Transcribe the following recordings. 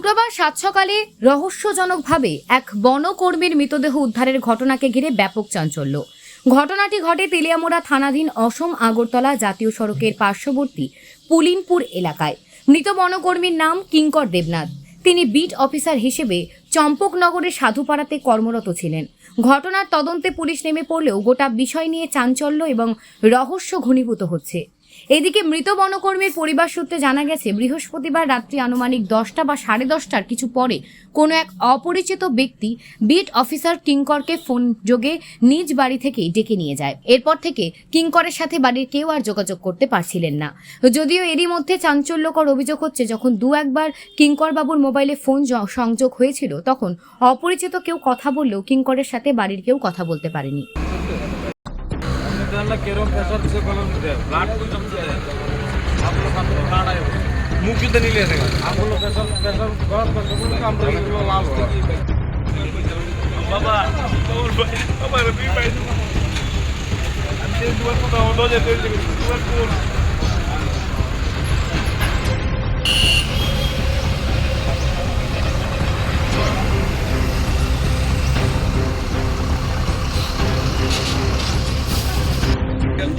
শুক্রবার সাত সকালে রহস্যজনকভাবে এক বনকর্মীর মৃতদেহ উদ্ধারের ঘটনাকে ঘিরে ব্যাপক চাঞ্চল্য। ঘটনাটি ঘটে তেলিয়ামোড়া থানাধীন অসম আগরতলা জাতীয় সড়কের পার্শ্ববর্তী পুলিনপুর এলাকায়। মৃত বনকর্মীর নাম কিঙ্কর দেবনাথ। তিনি বিট অফিসার হিসেবে চম্পকনগরের সাধুপাড়াতে কর্মরত ছিলেন। ঘটনার তদন্তে পুলিশ নেমে পড়লেও গোটা বিষয় নিয়ে চাঞ্চল্য এবং রহস্য ঘনীভূত হচ্ছে। এদিকে মৃত বনকর্মীর পরিবার সূত্রে জানা গেছে, বৃহস্পতিবার রাত্রি আনুমানিক দশটা বা সাড়ে দশটার কিছু পরে কোনো এক অপরিচিত ব্যক্তি বিট অফিসার কিঙ্করকে ফোন যোগে নিজ বাড়ি থেকে ডেকে নিয়ে যায়। এরপর থেকে কিঙ্করের সাথে বাড়ির কেউ আর যোগাযোগ করতে পারছিলেন না। যদিও এরই মধ্যে চাঞ্চল্যকর অভিযোগ হচ্ছে, যখন দু একবার কিঙ্কর বাবুর মোবাইলে ফোন সংযোগ হয়েছিল, তখন অপরিচিত কেউ কথা বললেও কিঙ্করের সাথে বাড়ির কেউ কথা বলতে পারেনি। ಜನಲ್ಲ ಕೆರೋ ಪ್ರೆಷರ್ ತಗೊಳ್ಳೋದಿದೆ ಬ್ಲಾಡ್ ಜಮ್ತಿದೆ ಆಂಬುಲ ಕಂಪ್ನಿ ಬ್ಲಾಡ್ ಆಗಿದೆ ಮುಗಿದ ನಿಲ್ಲ ಇದೆ ಆಂಬುಲ ಪ್ರೆಷರ್ ಪ್ರೆಷರ್ ಗಾರ್ ತಗೊಳ್ಳೋದು ಆಂಬುಲ ಕಿಲೋ ಲಾಲ್ ಬಾಬಾ ಅವ್ರು ಬೈ ಬಾಬಾ ರಬಿ ಬೈ ಅಂತ ಹೇಳಿ ಒಂದು ಹೋದ ಜೊತೆ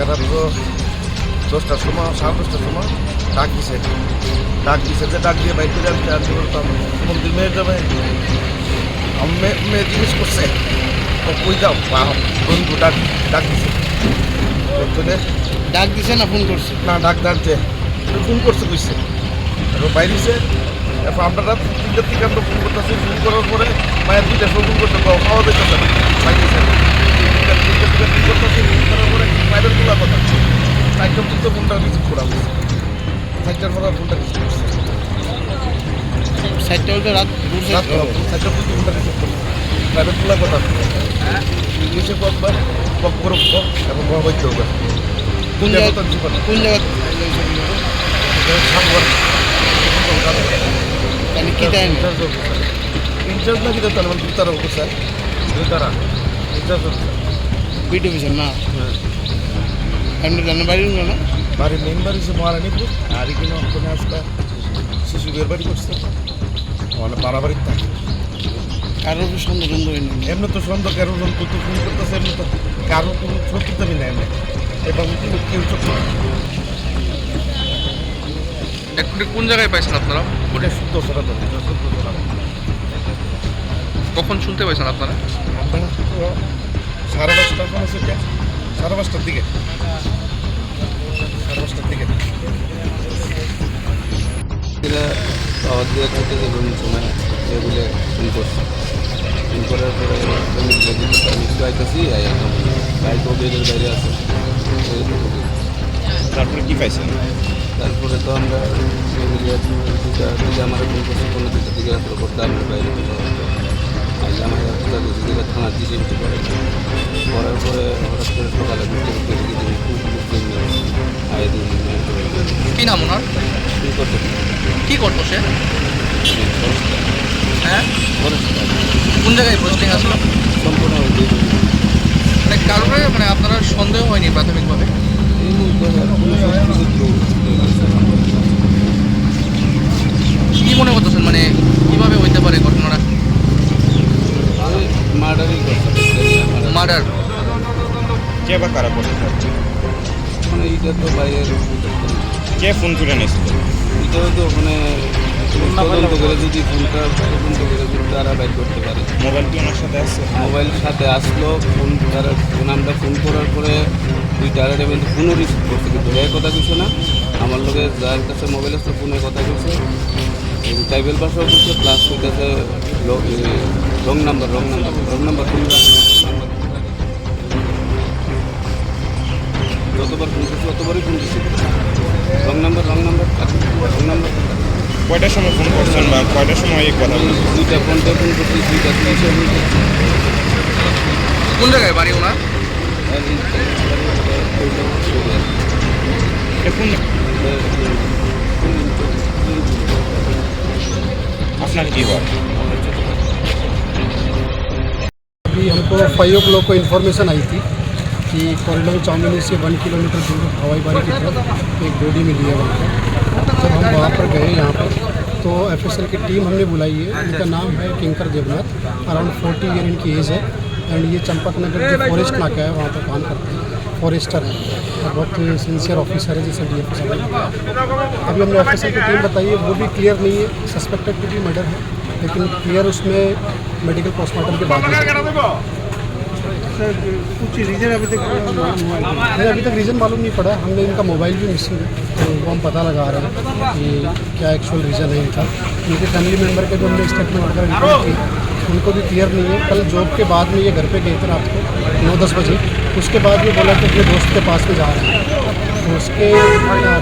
রাত দশটার সময় সাড়ে দশটার সময় ডাক দিছে ডাক দিছে যে ডাক দিয়ে বাইক করে আমি চার্জ করতাম মন্দির মেয়ে যাবে মেয়ে জিনিস করছে তো কই যাও বন্ধু ডাক ডাক দিছে ডাক দিছে না ফোন করছে না ডাক ডাকছে ফোন করছে কইছে বাইরেছে এরপর আমরা তিনটার থেকে আমরা ফোন করতেছি ফোন করার পরে মায়ের দুইটা ফোন করতে পাও খাওয়া দিতেছে না বাইরেছে তিনটার থেকে ফোন করতেছি ফোন করার পরে মায়ের চারটার পর্যন্ত ফোনটা রিসিভ করা হয়েছে চারটার পরে ফোনটা রিসিভ করছে সাইডটা উল্টো রাত রাত চারটার পর্যন্ত ফোনটা রিসিভ করছে মায়ের তোলা কথা ইংলিশে ককবার কক করে কক এবং মহাবাদ্য হবে। কোন জায়গা কোন জায়গা সাতবার। মানে কি টাইম ইনচার্জ তারা তারা ইনচার্জ বিট না? এমনি জানেন বাড়ি না বাড়ি মেন বাড়ি হচ্ছে মহারানীপুর আর এখানে ওখানে আসলে শিশুদের বাড়ি করছে। মানে বাড়াবাড়ির থাকে কারোর উপর সন্দেহ সন্দেহ হয়নি। এমনি তো সন্দেহ কারও জন তো ফোন করতেছে এমনি তো কারও কোনো শত্রু দাবি না এমনি এবং কেউ কেউ শত্রু একটু কোন জায়গায় পাইছেন আপনারা? ওটা শুদ্ধ সরা তো সরা কখন শুনতে পাইছেন আপনারা? আমরা তো সাড়ে পাঁচটার সময় সেটা সাড়ে পাঁচটার দিকে। সাড়ে পাঁচটার দিকে। পাওয়ার দিয়ে খেতে যাবেন সময় এগুলো ফোন করছে। ফোন করার পরে আমি একটু আইতেছি বাইক বাইরে আছে। তারপরে কি পাইছেন? তারপরে তো আমরা দিকে আমার ফোন করছে কোনো দিকে রাত্রে করতে আমরা বাইরে আজ আমার একটা দুটো দিকে থানা দিয়ে উঠে পড়ে করার পরে হঠাৎ করে সকালে ঘুরতে ঘুরতে দেখি যে খুব মুসলিম আয় দিন কি নাম ওনার? কী করতে কি করতো সে? হ্যাঁ? কোন জায়গায় পোস্টিং আসলো সম্পূর্ণ দিয়ে মানে কারণে মানে আপনারা সন্দেহ হয়নি প্রাথমিকভাবে এই মুহূর্তে কোনো সব কিছু কি মনে করতেছেন মানে কীভাবে হইতে পারে ঘটনাটা মার্ডারই করছে মার্ডার কে বা কারা করতে মানে এইটা তো বাইরের কে ফোন করে নিয়েছিল এটাও তো ওখানে তদন্ত করে যদি ফোনটা তদন্ত করে যদি তারা বাইর করতে পারে। মোবাইল কি ওনার সাথে আছে? মোবাইল সাথে আসলো ফোন তারা ফোন আমরা ফোন করার পরে দুই টাকা কিন্তু ফোনও রিসিভ করছে কিন্তু এর কথা কিছু না। আমার লোকের যার কাছে মোবাইল আসছে ফোনে কথা বলছে। ট্রাইবেল ভাষাও বলছে প্লাস হইতেছে wrong number wrong number wrong number কোনটা যতবার ফোন করছি ততবারই ফোন করছি wrong number wrong number wrong number কয়টার সময় ফোন করছেন বা কয়টার সময় এই কথা বলছেন? দুইটা ফোনটা ফোন করছি দুইটা তিরিশে ফোন করছি কোন জায়গায় বাড়ি ওনার আর এই ওইটা হচ্ছে এটা কোন আপনার কি হয় अभी हमको फाइव ओ क्लॉक को इन्फॉर्मेशन आई थी कि कोरिलोंग चाउमिन से वन किलोमीटर दूर हवाई बारी की तरफ़ एक बॉडी मिली है वहाँ पर। जब हम वहाँ पर गए यहाँ पर तो एफ़ की टीम हमने बुलाई है। उनका नाम है Kinkar Debnath, around forty year इनकी एज है। एंड ये चंपक नगर जो फॉरेस्ट नाका है, वहाँ पर काम करते हैं। फॉरेस्टर है और बहुत सिंसियर ऑफिसर है, जैसे डी एफ़ एस अभी हमने ऑफिसर की टीम बताई है, वो भी क्लियर नहीं है सस्पेक्टेड टू भी मर्डर है। लेकिन क्लियर उसमें मेडिकल पोस्टमार्टम के बाद ही कुछ रीजन अभी तक हमें अभी तक रीज़न मालूम नहीं पड़ा। हमने इनका मोबाइल भी मिसिंग तो वो हम पता लगा रहे हैं कि क्या एक्चुअल रीज़न है इनका। इनके फैमिली मेंबर के जो हमने स्टेटमेंट वगैरह रिकॉर्ड की उनको भी क्लियर नहीं है। कल जॉब के बाद में ये घर पे गए थे रात को नौ दस बजे। उसके बाद ये बोला कि अपने दोस्त के पास में जा रहे हैं। तो उसके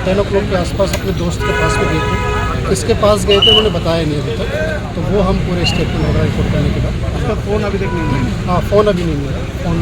टेन ओ के आसपास अपने दोस्त के पास में गए थे। किसके पास गए थे उन्होंने बताया नहीं अभी तक। तो वो हम पूरे स्टेटमेंट वगैरह रिपोर्ट करने के बाद। उसका फ़ोन अभी तक नहीं मिला। हाँ फ़ोन अभी नहीं मिला। फ़ोन